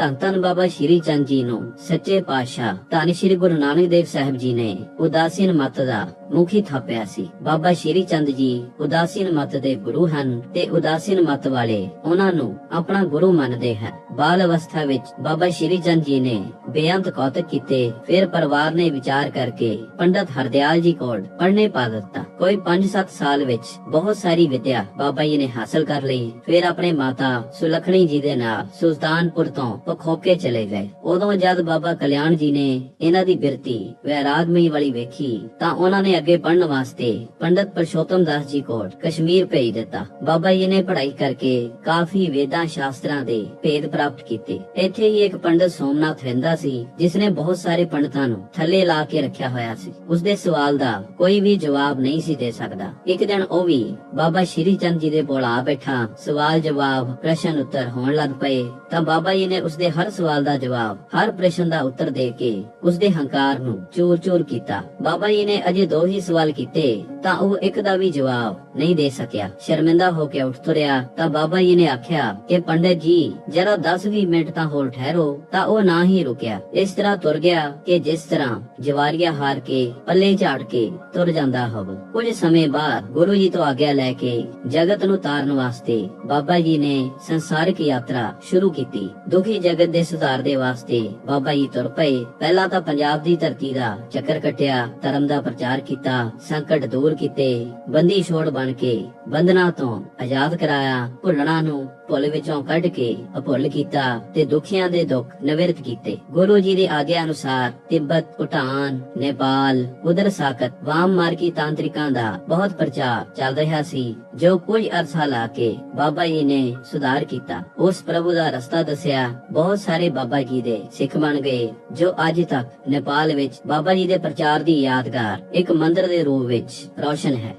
ਧੰਨ ਧੰਨ ਬਾਬਾ ਸ਼੍ਰੀ ਚੰਦ ਜੀ ਨੂੰ, ਸੱਚੇ ਪਾਤਸ਼ਾਹ, ਧੰਨ ਸ਼੍ਰੀ ਗੁਰੂ ਨਾਨਕ ਦੇਵ ਸਾਹਿਬ ਜੀ ਨੇ ਉਦਾਸੀਨ ਮਤ ਦਾ ਮੁਖੀ ਥਾਪਿਆ ਸੀ। ਬਾਬਾ ਸ਼੍ਰੀ ਚੰਦ ਜੀ ਉਦਾਸੀਨ ਮਤ ਦੇ ਗੁਰੂ ਹਨ ਤੇ ਉਦਾਸੀਨ ਮਤ ਵਾਲੇ ਉਹਨਾਂ ਨੂੰ ਆਪਣਾ ਗੁਰੂ ਮੰਨਦੇ ਹਨ। ਬਾਲ ਅਵਸਥਾ ਵਿੱਚ ਬਾਬਾ ਸ਼੍ਰੀ ਚੰਦ ਜੀ ਨੇ ਬੇਅੰਤ ਕੌਤਕ ਕੀਤੇ, ਫਿਰ ਪਰਿਵਾਰ ਨੇ ਵਿਚਾਰ ਕਰਕੇ ਪੰਡਤ ਹਰਦਿਆਲ ਜੀ ਕੋਲ ਪੜਨੇ ਪਾ ਦਿੱਤਾ। ਕੋਈ 5-7 ਸਾਲ ਵਿੱਚ ਬਹੁਤ ਸਾਰੀ ਵਿਦਿਆ ਬਾਬਾ ਜੀ ਨੇ ਹਾਸਲ ਕਰ ਲਈ, ਫਿਰ ਆਪਣੇ ਮਾਤਾ ਸੁਲਖਣੀ ਜੀ ਦੇ ਨਾਲ ਸੁਲਤਾਨਪੁਰ ਤੋਂ ਖੋਕੇ ਚਲੇ ਗਏ। ਉਦੋਂ ਜਦ ਬਾਬਾ ਕਲਿਆਣ ਜੀ ਨੇ ਇਹਨਾਂ ਦੀ ਬਿਰਤੀ ਵੈਰਾਗਮਈ ਵਾਲੀ ਵੇਖੀ, ਤਾਂ ਉਹਨਾਂ ਨੇ ਅੱਗੇ ਪੜ੍ਹਨ ਵਾਸਤੇ ਪੰਡਤ ਪਰਸ਼ੋਤਮ ਦਾਸ ਜੀ ਕੋਲ ਕਸ਼ਮੀਰ ਭੇਜ ਦਿੱਤਾ। ਬਾਬਾ ਜੀ ਨੇ ਪੜ੍ਹਾਈ ਕਰਕੇ ਕਾਫੀ ਵੇਦਾਂ ਸ਼ਾਸਤਰਾਂ ਦੇ ਭੇਦ ਪ੍ਰਾਪਤ ਕੀਤੇ। ਇੱਥੇ ਹੀ ਇੱਕ ਪੰਡਤ ਸੋਮਨਾਥ ਰਹਿੰਦਾ ਸੀ ਜਿਸ ਨੇ ਬਹੁਤ ਸਾਰੇ ਪੰਡਤਾਂ ਨੂੰ ਥੱਲੇ ਲਾ ਕੇ ਰੱਖਿਆ ਹੋਇਆ ਸੀ। ਉਸਦੇ ਸਵਾਲ ਦਾ ਕੋਈ ਵੀ ਜਵਾਬ ਨਹੀਂ ਸੀ ਦੇ ਸਕਦਾ। ਇੱਕ ਦਿਨ ਉਹ ਵੀ ਬਾਬਾ ਸ਼੍ਰੀ ਚੰਦ ਜੀ ਦੇ ਕੋਲ ਆ ਬੈਠਾ। ਸਵਾਲ ਜਵਾਬ ਪ੍ਰਸ਼ਨ ਉੱਤਰ ਹੋਣ ਲੱਗ ਪਏ, ਤਾਂ ਬਾਬਾ ਜੀ ਨੇ ਉਸ ਉਸਦੇ ਹਰ ਸਵਾਲ ਦਾ ਜਵਾਬ, ਹਰ ਪ੍ਰਸ਼ਨ ਦਾ ਉੱਤਰ ਦੇ ਕੇ ਉਸਦੇ ਹੰਕਾਰ ਨੂੰ ਚੂਰ-ਚੂਰ ਕੀਤਾ। ਬਾਬਾ ਜੀ ਨੇ ਅਜੇ ਦੋ ਹੀ ਸਵਾਲ ਕੀਤੇ, ਤਾਂ ਉਹ ਇੱਕ ਦਾ ਵੀ ਜਵਾਬ ਨਹੀਂ ਦੇ ਸਕਿਆ। ਸ਼ਰਮਿੰਦਾ ਹੋ ਕੇ ਉੱਠ ਤੁਰਿਆ, ਤਾਂ ਬਾਬਾ ਜੀ ਨੇ ਆਖਿਆ ਕਿ ਪੰਡਿਤ ਜੀ, ਜਰਾ 10-20 ਮਿੰਟ ਤਾਂ ਹੋਰ ਠਹਿਰੋ, ਤਾਂ ਉਹ ਨਾ ਹੀ ਰੁਕਿਆ। ਇਸ ਤਰ੍ਹਾਂ ਤੁਰ ਗਿਆ ਕਿ ਜਿਸ ਤਰ੍ਹਾਂ ਜਵਾਰੀਆ ਹਾਰ ਕੇ, ਪੱਲੇ ਝਾੜ ਕੇ ਤੁਰ ਜਾਂਦਾ ਹੋਵੇ। ਕੁਝ ਸਮੇਂ ਬਾਅਦ ਗੁਰੂ ਜੀ ਤੋਂ ਆਗਿਆ ਲੈ ਕੇ ਜਗਤ ਨੂੰ ਤਾਰਨ ਵਾਸਤੇ ਬਾਬਾ ਜੀ ਨੇ ਸੰਸਾਰਿਕ ਯਾਤਰਾ ਸ਼ੁਰੂ ਕੀਤੀ। ਦੁਖੀ ਜਗਤ ਦੇ ਸੁਧਾਰ ਦੇ ਵਾਸਤੇ ਬਾਬਾ ਜੀ ਤੁਰ ਪਏ। ਪਹਿਲਾਂ ਤਾਂ ਪੰਜਾਬ ਦੀ ਧਰਤੀ ਦਾ ਚੱਕਰ ਕੱਟਿਆ, ਧਰਮ ਦਾ ਪ੍ਰਚਾਰ ਕੀਤਾ, ਸੰਕਟ ਦੂਰ ਕੀਤੇ, ਬੰਦੀ ਛੋੜ ਬਣ ਕੇ ਬੰਧਨਾਂ ਤੋਂ ਆਜ਼ਾਦ ਕਰਾਇਆ, ਭੁੱਲਣਾ ਨੂੰ ਭੁੱਲ ਵਿੱਚੋਂ ਕੱਢ ਕੇ ਅਭੁੱਲ ਕੀਤਾ ਤੇ ਦੁਖੀਆਂ ਦੇ ਦੁੱਖ ਨਿਵਰਤ ਕੀਤੇ। ਗੁਰੂ ਜੀ ਦੀ ਆਗਿਆ ਅਨੁਸਾਰ ਤਿੱਬਤ, ਭੂਟਾਨ, ਨੇਪਾਲ ਉਦਰ ਸਾਕਤ ਵਾਮ ਮਾਰਗੀ ਤਾਂਤਰਿਕਾਂ ਦਾ ਬਹੁਤ ਪ੍ਰਚਾਰ ਚੱਲ ਰਿਹਾ ਸੀ, ਜੋ ਕੁਝ ਅਰਸਾ ਲਾ ਕੇ ਬਾਬਾ ਜੀ ਨੇ ਸੁਧਾਰ ਕੀਤਾ। ਉਸ ਪ੍ਰਭੂ ਦਾ ਰਸਤਾ ਦੱਸਿਆ, ਬਹੁਤ ਸਾਰੇ ਬਾਬਾ ਜੀ ਦੇ ਸਿੱਖ ਬਣ ਗਏ, ਜੋ ਅੱਜ ਤੱਕ ਨੇਪਾਲ ਵਿੱਚ ਬਾਬਾ ਜੀ ਦੇ ਪ੍ਰਚਾਰ ਦੀ ਯਾਦਗਾਰ ਇੱਕ ਮੰਦਿਰ ਦੇ ਰੂਪ ਵਿੱਚ ਰੌਸ਼ਨ ਹੈ।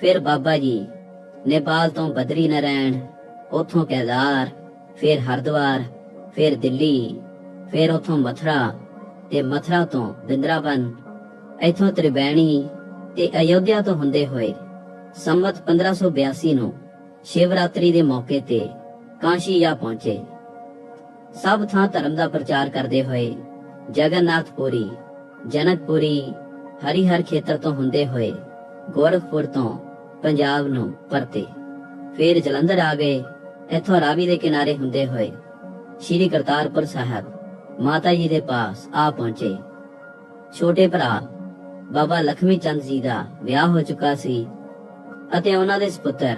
ਫਿਰ ਬਾਬਾ ਜੀ ਨੇਪਾਲ ਤੋਂ ਬਦਰੀ ਨਾਰਾਇਣ ਉਥੋਂ ਕੇਦਾਰ, ਫਿਰ ਹਰਿਦੁਆਰ, ਫਿਰ ਦਿੱਲੀ, ਫਿਰ ਉਥੋਂ ਮਥੁਰਾ ਤੇ ਮਥੁਰਾ ਤੋਂ ਬਿੰਦਰਾਵਨ ਇਥੋਂ ਤ੍ਰਿਵੈਣੀ ਤੇ ਅਯੋਧਿਆ ਤੋਂ ਹੁੰਦੇ ਹੋਏ ਸੰਮਤ 1582 ਨੂੰ ਸ਼ਿਵਰਾਤਰੀ ਦੇ ਮੌਕੇ ਤੇ ਕਾਂਸ਼ੀ ਆ ਪਹੁੰਚੇ। ਸਭ ਥਾਂ ਧਰਮ ਦਾ ਪ੍ਰਚਾਰ ਕਰਦੇ ਹੋਏ ਜਗਨਨਾਥਪੁਰੀ, ਜਨਕਪੁਰੀ, ਹਰੀਹਰ ਖੇਤਰ ਤੋਂ ਹੁੰਦੇ ਹੋਏ ਗੋਰਖਪੁਰ ਤੋਂ ਪੰਜਾਬ ਨੂੰ ਪਰਤੇ। ਫਿਰ ਜਲੰਧਰ ਆ ਗਏ। ਇੱਥੋਂ ਰਾਵੀ ਦੇ ਕਿਨਾਰੇ ਹੁੰਦੇ ਹੋਏ ਸ਼੍ਰੀ ਕਰਤਾਰਪੁਰ ਸਾਹਿਬ ਮਾਤਾ ਜੀ ਦੇ ਪਾਸ ਆ ਪਹੁੰਚੇ। ਛੋਟੇ ਭਰਾ, ਬਾਬਾ ਲਖਮੀ ਚੰਦ ਜੀ ਦਾ ਵਿਆਹ ਹੋ ਚੁੱਕਾ ਸੀ ਅਤੇ ਉਹਨਾਂ ਦੇ ਸੁਪੁੱਤਰ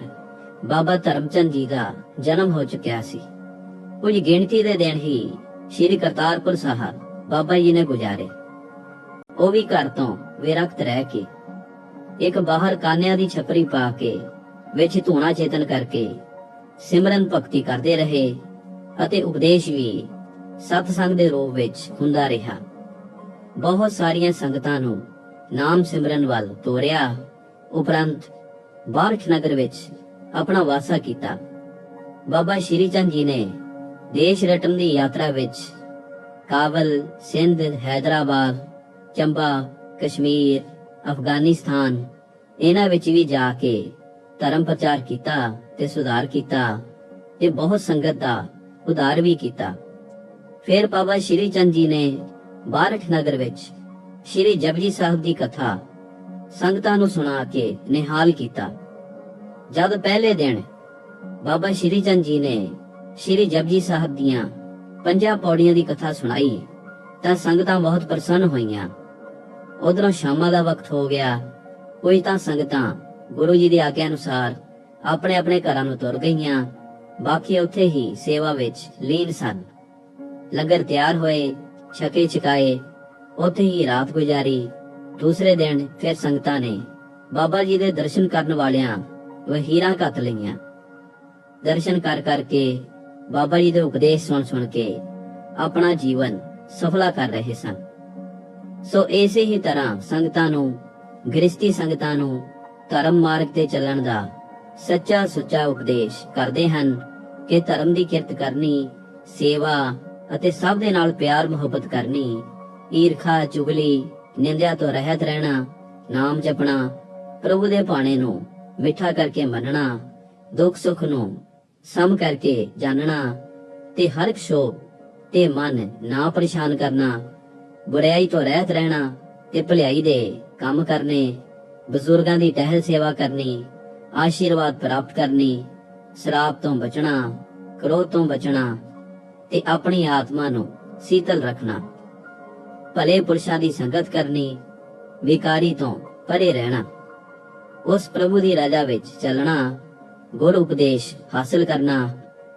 ਬਾਬਾ ਧਰਮਚੰਦ ਜੀ ਦਾ ਜਨਮ ਹੋ ਚੁੱਕਿਆ ਸੀ। ਕੁਝ ਗਿਣਤੀ ਦੇ ਦਿਨ ਹੀ ਸ਼੍ਰੀ ਕਰਤਾਰਪੁਰ ਸਾਹਿਬ ਬਾਬਾ ਜੀ ਨੇ ਗੁਜ਼ਾਰੇ। ਉਹ ਵੀ ਘਰ ਤੋਂ ਵਿਰਕਤ ਰਹਿ ਕੇ ਇੱਕ ਬਾਹਰ ਕਾਨਿਆਂ ਦੀ ਛਪਰੀ ਪਾ ਕੇ ਵਿੱਚ ਧੂਣਾ ਚੇਤਨ ਕਰਕੇ ਸਿਮਰਨ ਭਗਤੀ ਕਰਦੇ ਰਹੇ ਅਤੇ ਉਪਦੇਸ਼ ਵੀ ਸਤਸੰਗ ਦੇ ਰੂਪ ਵਿੱਚ ਹੁੰਦਾ ਰਿਹਾ। ਬਹੁਤ ਸਾਰੀਆਂ ਸੰਗਤਾਂ ਨੂੰ ਨਾਮ ਸਿਮਰਨ ਵੱਲ ਤੋਰਿਆ। ਉਪਰੰਤ ਬਾਰਖ ਨਗਰ ਵਿੱਚ ਆਪਣਾ ਵਾਸਾ ਕੀਤਾ। ਬਾਬਾ ਸ਼੍ਰੀ ਚੰਦ ਜੀ ਨੇ ਦੇਸ਼ ਰਟਨ ਦੀ ਯਾਤਰਾ ਵਿੱਚ ਕਾਬਲ ਸਿੰਧ, ਹੈਦਰਾਬਾਦ, ਚੰਬਾ, ਕਸ਼ਮੀਰ, ਅਫਗਾਨਿਸਤਾਨ, ਇਹਨਾਂ ਵਿੱਚ ਵੀ ਜਾ ਕੇ ਧਰਮ ਪ੍ਰਚਾਰ ਕੀਤਾ। ਤੇ ਸੁਧਾਰ ਕੀਤਾ ਤੇ ਬਹੁਤ ਸੰਗਤ ਦਾ ਉਧਾਰ ਵੀ ਕੀਤਾ। ਫਿਰ ਬਾਬਾ ਸ਼੍ਰੀ ਚੰਦ ਜੀ ਨੇ ਬਾਰਖ ਨਗਰ ਵਿੱਚ ਸ਼੍ਰੀ ਜਪਜੀ ਸਾਹਿਬ ਦੀ ਕਥਾ ਸੰਗਤਾਂ ਨੂੰ ਸੁਣਾ ਕੇ ਨਿਹਾਲ ਕੀਤਾ। ਜਦ ਪਹਿਲੇ ਦਿਨ ਬਾਬਾ ਸ਼੍ਰੀ ਚੰਦ ਜੀ ਨੇ ਸ਼੍ਰੀ ਜਪਜੀ ਸਾਹਿਬ ਦੀਆਂ ਪੰਜਾਂ ਪੌੜੀਆਂ ਦੀ ਕਥਾ ਸੁਣਾਈ, ਤਾਂ ਸੰਗਤਾਂ ਬਹੁਤ ਪ੍ਰਸੰਨ ਹੋਈਆਂ। ਉਧਰੋਂ ਸ਼ਾਮਾਂ ਦਾ ਵਕਤ ਹੋ ਗਿਆ, ਕੋਈ ਤਾਂ ਸੰਗਤਾਂ ਗੁਰੂ ਜੀ ਦੀ ਆਗਿਆ ਅਨੁਸਾਰ ਆਪਣੇ ਆਪਣੇ ਘਰਾਂ ਨੂੰ ਤੁਰ ਗਈਆਂ। ਬਾਕੀ ਉੱਥੇ ਹੀ ਸੇਵਾ ਵਿੱਚ ਲੀਨ ਸਨ। ਲੰਗਰ ਤਿਆਰ ਹੋਏ, ਛਕੇ ਛਕਾਏ, ਉੱਥੇ ਹੀ ਰਾਤ ਗੁਜ਼ਾਰੀ। ਦੂਸਰੇ ਦਿਨ ਫਿਰ ਸੰਗਤਾਂ ਨੇ ਬਾਬਾ ਜੀ ਦੇ ਦਰਸ਼ਨ ਕਰਨ ਵਾਲਿਆਂ ਵਹੀਰਾਂ ਘੱਤ ਲਈਆਂ। ਦਰਸ਼ਨ ਕਰ ਕਰਕੇ ਬਾਬਾ ਜੀ ਦੇ ਉਪਦੇਸ਼ ਸੁਣ ਸੁਣ ਕੇ ਆਪਣਾ ਜੀਵਨ ਸਫਲਾ ਕਰ ਰਹੇ ਸਨ। ਸੋ ਇਸੇ ਹੀ ਤਰ੍ਹਾਂ ਸੰਗਤਾਂ ਨੂੰ ਗ੍ਰਸਤੀ ਸੰਗਤਾਂ ਨੂੰ ਧਰਮ ਮਾਰਗ ਤੇ ਚੱਲਣ ਦਾ ਸੱਚਾ ਸੁੱਚਾ ਉਪਦੇਸ਼ ਕਰਦੇ ਹਨ ਕਿ ਧਰਮ ਦੀ ਕਿਰਤ ਕਰਨੀ, ਸੇਵਾ ਅਤੇ ਸਭ ਦੇ ਨਾਲ ਪਿਆਰ ਮੁਹੱਬਤ ਕਰਨੀ, ਈਰਖਾ, ਚੁਗਲੀ, ਨਿੰਦਿਆ ਤੋਂ ਰਹਿਤ ਰਹਿਣਾ, ਨਾਮ ਜਪਣਾ, ਪ੍ਰਭੂ ਦੇ ਬਾਣੇ ਨੂੰ ਮਿੱਠਾ ਕਰਕੇ ਮੰਨਣਾ, ਦੁੱਖ ਸੁੱਖ ਨੂੰ ਸਮ ਕਰਕੇ ਜਾਣਨਾ ਤੇ ਹਰ ਇੱਕ ਸ਼ੋਭ ਤੇ ਮਨ ਨਾ ਪਰੇਸ਼ਾਨ ਕਰਨਾ, ਬੁਰਾਈ ਤੋਂ ਰਹਿਤ ਰਹਿਣਾ ਤੇ ਭਲਾਈ ਦੇ ਕੰਮ ਕਰਨੇ, ਬਜ਼ੁਰਗਾਂ ਦੀ ਟਹਿਲ ਸੇਵਾ ਕਰਨੀ ਆਸ਼ੀਰਵਾਦ ਪ੍ਰਾਪਤ ਕਰਨੀ ਸ਼ਰਾਬ ਤੋਂ ਬਚਣਾ, ਕ੍ਰੋਧ ਤੋਂ ਬਚਣਾ ਤੇ ਆਪਣੀ ਆਤਮਾ ਨੂੰ ਸੀਤਲ ਰੱਖਣਾ। ਭਲੇ ਪੁਰਸ਼ਾਂ ਦੀ ਸੰਗਤ ਕਰਨੀ, ਵਿਕਾਰੀ ਤੋਂ ਪਰੇ ਰਹਿਣਾ। ਉਸ ਪ੍ਰਭੂ ਦੀ ਰਾਜਾ ਵਿੱਚ ਚੱਲਣਾ, ਗੁਰ ਉਪਦੇਸ਼ ਹਾਸਲ ਕਰਨਾ,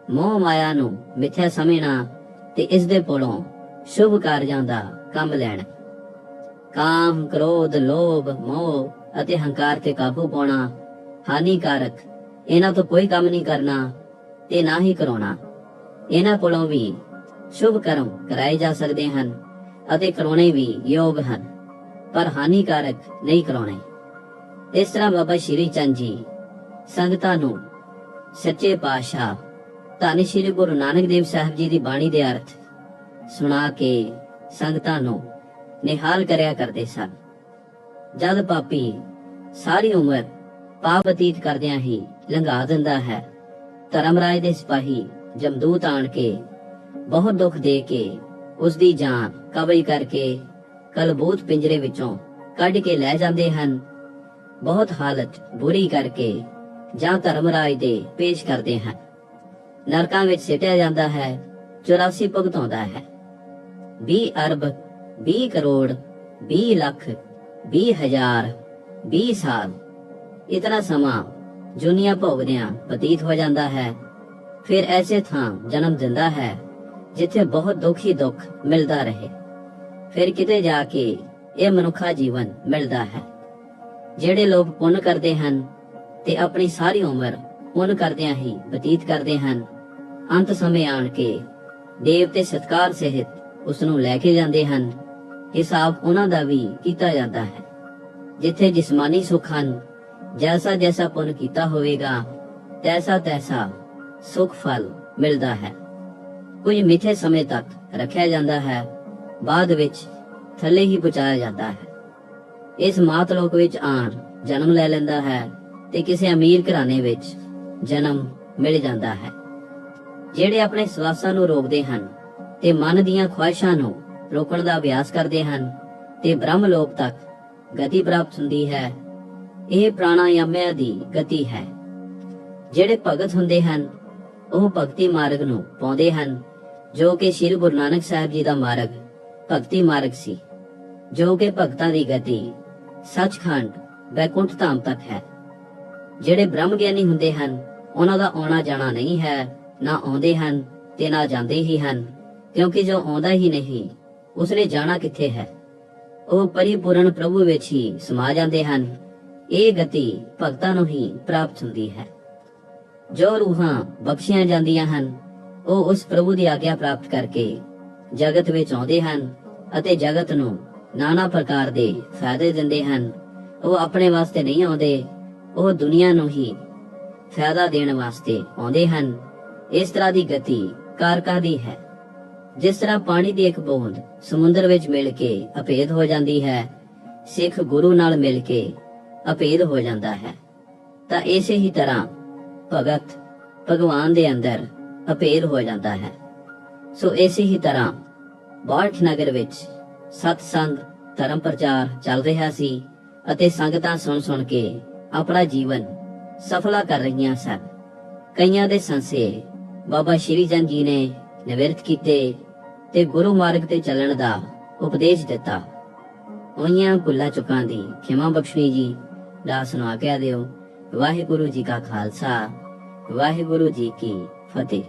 ਮੋਹ ਮਾਇਆ ਨੂੰ ਮਿੱਥਿਆ ਸਮਝਣਾ ਤੇ ਇਸ ਦੇ ਕੋਲੋਂ ਸ਼ੁਭ ਕਾਰਜਾਂ ਦਾ ਕੰਮ ਲੈਣਾ। ਕਾਮ, ਕ੍ਰੋਧ, ਲੋਭ, ਮੋਹ ਅਤੇ ਹੰਕਾਰ ਤੇ ਕਾਬੂ ਪਾਉਣਾ ਹਾਨੀਕਾਰਕ। ਇਹਨਾਂ ਤੋਂ ਕੋਈ ਕੰਮ ਨਹੀਂ ਕਰਨਾ ਤੇ ਨਾ ਹੀ ਕਰਾਉਣਾ। ਇਹਨਾਂ ਕੋਲੋਂ ਵੀ ਸ਼ੁਭ ਕਰਮ ਕਰਾਏ ਜਾ ਸਕਦੇ ਹਨ ਅਤੇ ਕਰਾਉਣੇ ਵੀ ਯੋਗ ਹਨ, ਪਰ ਹਾਨੀਕਾਰਕ ਨਹੀਂ ਕਰਾਉਣੇ। ਇਸ ਤਰ੍ਹਾਂ ਬਾਬਾ ਸ਼੍ਰੀ ਚੰਦ ਜੀ ਸੰਗਤਾਂ ਨੂੰ ਸੱਚੇ ਪਾਤਸ਼ਾਹ ਧੰਨ ਸ਼੍ਰੀ ਗੁਰੂ ਨਾਨਕ ਦੇਵ ਸਾਹਿਬ ਜੀ ਦੀ ਬਾਣੀ ਦੇ ਅਰਥ ਸੁਣਾ ਕੇ ਸੰਗਤਾਂ ਨੂੰ ਨਿਹਾਲ ਕਰਿਆ ਕਰਦੇ ਸਨ। ਜਦ ਪਾਪੀ ਸਾਰੀ ਉਮਰ ਪਾ ਬਤੀਤ ਕਰਦਿਆਂ ਹੀ ਲੰਘਾ ਦਿੰਦਾ ਹੈ। ਧਰਮਰਾਜ ਦੇ ਸਿਪਾਹੀ ਜਮਦੂਤ ਆਣ ਕੇ ਬਹੁਤ ਦੁੱਖ ਦੇ ਕੇ ਉਸ ਦੀ ਜਾਨ ਕਬਜ਼ ਕਰਕੇ ਕਲਬੂਤ ਪਿੰਜਰੇ ਵਿੱਚੋਂ ਕੱਢ ਕੇ ਲੈ ਜਾਂਦੇ ਹਨ। ਬਹੁਤ ਹਾਲਤ ਬੁਰੀ ਕਰਕੇ ਜਾਂ ਧਰਮਰਾਜ ਦੇ ਪੇਸ਼ ਕਰਦੇ ਹਨ। ਨਰਕਾਂ ਵਿੱਚ ਸਿੱਟਿਆ ਜਾਂਦਾ ਹੈ 84 ਭੁਗਤਾਉਂਦਾ ਹੈ। 20 ਅਰਬ 20 ਕਰੋੜ 20 ਲੱਖ 20 ਹਜ਼ਾਰ 20 ਸਾਲ ਇਤਨਾ ਸਮਾਂ ਜੁਨੀਆ ਭੋਗਦਿਆਂ ਬਤੀਤ ਹੋ ਜਾਂਦਾ ਹੈ। ਫਿਰ ਐਸੇ ਥਾਂ ਜਨਮ ਦਿੰਦਾ ਹੈ, ਜਿੱਥੇ ਬਹੁਤ ਦੁੱਖ ਹੀ ਦੁੱਖ ਮਿਲਦਾ ਰਹੇ। ਫਿਰ ਕਿਤੇ ਜਾ ਕੇ ਇਹ ਮਨੁੱਖਾ ਜੀਵਨ ਮਿਲਦਾ ਹੈ। ਜਿਹੜੇ ਲੋਕ ਪੁੰਨ ਕਰਦੇ ਹਨ ਤੇ ਆਪਣੀ ਸਾਰੀ ਉਮਰ ਪੁੰਨ ਕਰਦਿਆਂ ਹੀ ਬਤੀਤ ਕਰਦੇ ਹਨ, ਅੰਤ ਸਮੇਂ ਆਣ ਕੇ ਦੇਵ ਤੇ ਸਤਕਾਰ ਸਹਿਤ ਉਸ ਨੂੰ ਲੈ ਕੇ ਜਾਂਦੇ ਹਨ। ਹਿਸਾਬ ਉਹਨਾਂ ਦਾ ਵੀ ਕੀਤਾ ਜਾਂਦਾ ਹੈ, ਜਿੱਥੇ ਜਿਸਮਾਨੀ ਸੁੱਖ ਹਨ ਜੈਸਾ ਜੈਸਾ ਪੁੰਨ ਕੀਤਾ ਹੋਵੇਗਾ ਤੈਸਾ ਤੈਸਾ ਸੁਖ ਫਲ ਮਿਲਦਾ ਹੈ ਕੁਝ ਮਿੱਥੇ ਸਮੇਂ ਤੱਕ ਰੱਖਿਆ ਜਾਂਦਾ ਹੈ ਬਾਅਦ ਵਿੱਚ ਥੱਲੇ ਹੀ ਪਹੁੰਚਾਇਆ ਜਾਂਦਾ ਹੈ ਇਸ ਮਾਤ ਲੋਕ ਵਿੱਚ ਆਣ ਜਨਮ ਲੈ ਲੈਂਦਾ ਹੈ ਤੇ ਕਿਸੇ ਅਮੀਰ ਘਰਾਣੇ ਵਿੱਚ ਜਨਮ ਮਿਲ ਜਾਂਦਾ ਹੈ ਜਿਹੜੇ ਆਪਣੇ ਸਵਾਸਾਂ ਨੂੰ ਰੋਕਦੇ ਹਨ ਤੇ ਮਨ ਦੀਆਂ ਖੁਆਇਸ਼ਾਂ ਨੂੰ ਰੋਕਣ ਦਾ ਅਭਿਆਸ ਕਰਦੇ ਹਨ ਤੇ ਬ੍ਰਹਮ ਲੋਕ ਤੱਕ ਗਤੀ ਪ੍ਰਾਪਤ ਹੁੰਦੀ ਹੈ ਇਹ ਪ੍ਰਾਣਾਯਾਮਿਆ ਦੀ ਗਤੀ ਹੈ। ਜਿਹੜੇ ਭਗਤ ਹੁੰਦੇ ਹਨ, ਉਹ ਭਗਤੀ ਮਾਰਗ ਨੂੰ ਪਾਉਂਦੇ ਹਨ, ਜੋ ਕਿ ਸ੍ਰੀ ਗੁਰੂ ਨਾਨਕ ਸਾਹਿਬ ਜੀ ਦਾ ਮਾਰਗ, ਭਗਤੀ ਮਾਰਗ ਸੀ, ਜੋ ਕਿ ਭਗਤਾਂ ਦੀ ਗਤੀ ਸੱਚਖੰਡ ਬੈਕੁੰਠ ਧਾਮ ਤੱਕ ਹੈ। ਜਿਹੜੇ ਬ੍ਰਹਮ ਗਿਆਨੀ ਹੁੰਦੇ ਹਨ, ਉਹਨਾਂ ਦਾ ਆਉਣਾ ਜਾਣਾ ਨਹੀਂ ਹੈ, ਨਾ ਆਉਂਦੇ ਹਨ ਤੇ ਨਾ ਜਾਂਦੇ ਹੀ ਹਨ, ਕਿਉਂਕਿ ਜੋ ਆਉਂਦਾ ਹੀ ਨਹੀਂ, ਉਸਨੇ ਜਾਣਾ ਕਿੱਥੇ ਹੈ? ਉਹ ਪਰਿਪੂਰਨ ਪ੍ਰਭੂ ਵਿੱਚ ਹੀ ਸਮਾ ਜਾਂਦੇ ਹਨ। ਇਹ ਗਤੀ ਭਗਤਾਂ ਨੂੰ ਹੀ ਪ੍ਰਾਪਤ ਹੁੰਦੀ ਹੈ। ਜੋ ਰੂਹਾਂ ਬਖਸ਼ੀਆਂ ਜਾਂਦੀਆਂ ਹਨ, ਉਹ ਉਸ ਪ੍ਰਭੂ ਦੀ ਆਗਿਆ ਪ੍ਰਾਪਤ ਕਰਕੇ ਜਗਤ ਵਿੱਚ ਆਉਂਦੇ ਹਨ ਅਤੇ ਜਗਤ ਨੂੰ ਨਾਨਾ ਪ੍ਰਕਾਰ ਦੇ ਫਾਇਦੇ ਦਿੰਦੇ ਹਨ। ਉਹ ਆਪਣੇ ਵਾਸਤੇ ਨਹੀਂ ਆਉਂਦੇ, ਉਹ ਦੁਨੀਆ ਨੂੰ ਹੀ ਫਾਇਦਾ ਦੇਣ ਵਾਸਤੇ ਆਉਂਦੇ ਹਨ। ਇਸ ਤਰ੍ਹਾਂ ਦੀ ਗਤੀ ਕਾਰਕਾ ਦੀ ਹੈ। ਜਿਸ ਤਰ੍ਹਾਂ ਪਾਣੀ ਦੀ ਇੱਕ ਬੂੰਦ ਸਮੁੰਦਰ ਵਿੱਚ ਮਿਲ ਕੇ ਅਭੇਦ ਹੋ ਜਾਂਦੀ ਹੈ, ਸਿੱਖ ਗੁਰੂ ਨਾਲ ਮਿਲ ਕੇ ਅਭੇਦ ਹੋ ਜਾਂਦਾ ਹੈ। ਤਾਂ ਇਸੇ ਹੀ ਤਰ੍ਹਾਂ ਭਗਤ ਭਗਵਾਨ ਦੇ ਅੰਦਰ ਅਭੇਦ ਹੋ ਜਾਂਦਾ ਹੈ। ਸੋ ਇਸੇ ਹੀ ਤਰ੍ਹਾਂ ਬਾਠ ਨਗਰ ਵਿੱਚ ਸਤਸੰਗ ਧਰਮ ਪ੍ਰਚਾਰ ਚੱਲ ਰਿਹਾ ਸੀ ਅਤੇ ਸੰਗਤਾਂ ਸੁਣ ਸੁਣ ਕੇ ਆਪਣਾ ਜੀਵਨ ਸਫਲਾ ਕਰ ਰਹੀਆਂ ਸਨ। ਕਈਆਂ ਦੇ ਸੰਸੇ ਬਾਬਾ ਸ਼੍ਰੀ ਚੰਦ ਜੀ ਨੇ ਨਿਵਰਤ ਕੀਤੇ ਤੇ ਗੁਰੂ ਮਾਰਗ ਤੇ ਚੱਲਣ ਦਾ ਉਪਦੇਸ਼ ਦਿੱਤਾ। ਹੋਈਆਂ ਭੁੱਲਾਂ ਚੁੱਕਾਂ ਦੀ ਖਿਮਾ ਬਖਸ਼ਣੀ ਜੀ ਦਾਸ ਨੂੰ ਆਗਿਆ ਦਿਓ। ਵਾਹਿਗੁਰੂ ਜੀ ਕਾ ਖਾਲਸਾ ਵਾਹਿਗੁਰੂ ਜੀ ਕੀ ਫਤਿਹ।